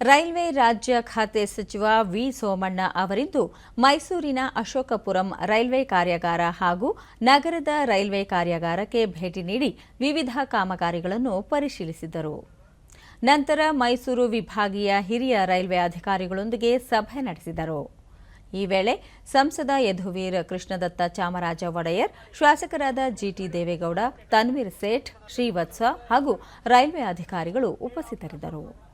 Railway ರಾಜ್ಯ ಖಾತೆ ಸಚಿವ ವಿ ಸೋಮಣ್ಣ ಅವರಿಂದು ಮೈಸೂರಿನ ಅಶೋಕಪುರಂ ರೈಲ್ವೆ ಕಾರ್ಯಾಗಾರ ಹಾಗೂ ನಗರದ ರೈಲ್ವೆ ಕಾರ್ಯಾಗಾರಕ್ಕೆ ಭೇಟಿ ನೀಡಿ ವಿವಿಧ ಕಾಮಗಾರಿಗಳನ್ನು ಪರಿಶೀಲಿಸಿದರು. ನಂತರ ಮೈಸೂರು ವಿಭಾಗೀಯ ಹಿರಿಯ ರೈಲ್ವೆ ಅಧಿಕಾರಿಗಳೊಂದಿಗೆ ಸಭೆ ನಡೆಸಿದರು. ಈ ವೇಳೆ ಸಂಸದ ಯಧುವೀರ್ ಕೃಷ್ಣದತ್ತ ಚಾಮರಾಜ ಒಡೆಯರ್, ಶಾಸಕರಾದ ಜಿಟಿ ದೇವೇಗೌಡ, ತನ್ವೀರ್ ಸೇಠ್, ಶ್ರೀವತ್ಸ ಹಾಗೂ ರೈಲ್ವೆ ಅಧಿಕಾರಿಗಳು ಉಪಸ್ಥಿತರಿದ್ದರು.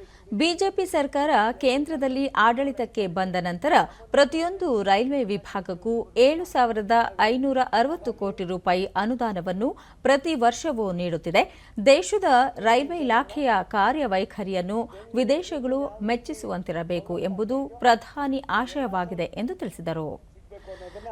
ಬಿಜೆಪಿ ಸರ್ಕಾರ ಕೇಂದ್ರದಲ್ಲಿ ಆಡಳಿತಕ್ಕೆ ಬಂದ ನಂತರ ಪ್ರತಿಯೊಂದು ರೈಲ್ವೆ ವಿಭಾಗಕ್ಕೂ ಏಳು ಸಾವಿರದ ಐನೂರ ಅರವತ್ತು ಕೋಟಿ ರೂಪಾಯಿ ಅನುದಾನವನ್ನು ಪ್ರತಿ ವರ್ಷವೂ ನೀಡುತ್ತಿದೆ. ದೇಶದ ರೈಲ್ವೆ ಇಲಾಖೆಯ ಕಾರ್ಯವೈಖರಿಯನ್ನು ವಿದೇಶಗಳು ಮೆಚ್ಚಿಸುವಂತಿರಬೇಕು ಎಂಬುದು ಪ್ರಧಾನಿ ಆಶಯವಾಗಿದೆ ಎಂದು ತಿಳಿಸಿದರು.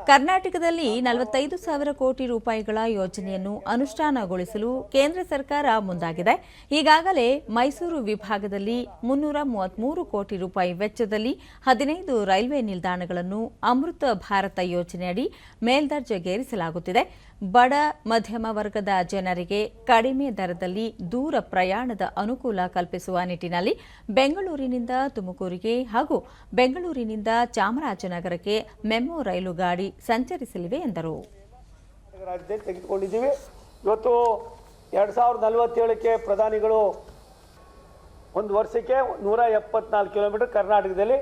ಕರ್ನಾಟಕದಲ್ಲಿ ನಲವತ್ತೈದು ಸಾವಿರ ಕೋಟಿ ರೂಪಾಯಿಗಳ ಯೋಜನೆಯನ್ನು ಅನುಷ್ಠಾನಗೊಳಿಸಲು ಕೇಂದ್ರ ಸರ್ಕಾರ ಮುಂದಾಗಿದೆ. ಈಗಾಗಲೇ ಮೈಸೂರು ವಿಭಾಗದಲ್ಲಿ ಮುನ್ನೂರ ಮೂವತ್ಮೂರು ಕೋಟಿ ರೂಪಾಯಿ ವೆಚ್ಚದಲ್ಲಿ ಹದಿನೈದು ರೈಲ್ವೆ ನಿಲ್ದಾಣಗಳನ್ನು ಅಮೃತ ಭಾರತ ಯೋಜನೆಯಡಿ ಮೇಲ್ದರ್ಜೆಗೇರಿಸಲಾಗುತ್ತಿದೆ. ಬಡ, ಮಧ್ಯಮ ವರ್ಗದ ಜನರಿಗೆ ಕಡಿಮೆ ದರದಲ್ಲಿ ದೂರ ಪ್ರಯಾಣದ ಅನುಕೂಲ ಕಲ್ಪಿಸುವ ನಿಟ್ಟಿನಲ್ಲಿ ಬೆಂಗಳೂರಿನಿಂದ ತುಮಕೂರಿಗೆ ಹಾಗೂ ಬೆಂಗಳೂರಿನಿಂದ ಚಾಮರಾಜನಗರಕ್ಕೆ ಮೆಮೊ ರೈಲು ಗಾಡಿ ಸಂಚರಿಸಲಿವೆ ಎಂದರು. ರಾಜ್ಯದಲ್ಲಿ ತೆಗೆದುಕೊಂಡಿದ್ದೀವಿ. ಇವತ್ತು ಎರಡು ಸಾವಿರದ ನಲವತ್ತೇಳಕ್ಕೆ ಪ್ರಧಾನಿಗಳು ಒಂದು ವರ್ಷಕ್ಕೆ ನೂರ ಎಪ್ಪತ್ನಾಲ್ಕು ಕಿಲೋಮೀಟರ್ ಕರ್ನಾಟಕದಲ್ಲಿ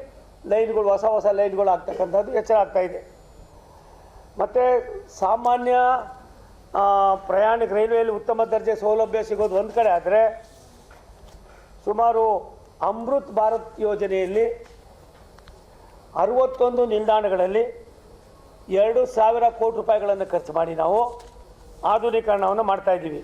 ಲೈನ್ಗಳು, ಹೊಸ ಹೊಸ ಲೈನ್ಗಳು ಆಗ್ತಕ್ಕಂಥದ್ದು ಎಚ್ಚರ ಆಗ್ತಾ ಇದೆ. ಮತ್ತು ಸಾಮಾನ್ಯ ಪ್ರಯಾಣಿಕ ರೈಲ್ವೆಯಲ್ಲಿ ಉತ್ತಮ ದರ್ಜೆ ಸೌಲಭ್ಯ ಸಿಗೋದು ಒಂದು ಕಡೆ ಆದರೆ ಸುಮಾರು ಅಮೃತ್ ಭಾರತ್ ಯೋಜನೆಯಲ್ಲಿ ಅರವತ್ತೊಂದು ನಿಲ್ದಾಣಗಳಲ್ಲಿ ಎರಡು ಸಾವಿರ ಕೋಟಿ ರೂಪಾಯಿಗಳನ್ನು ಖರ್ಚು ಮಾಡಿ ನಾವು ಆಧುನೀಕರಣವನ್ನು ಮಾಡ್ತಾ ಇದ್ದೀವಿ.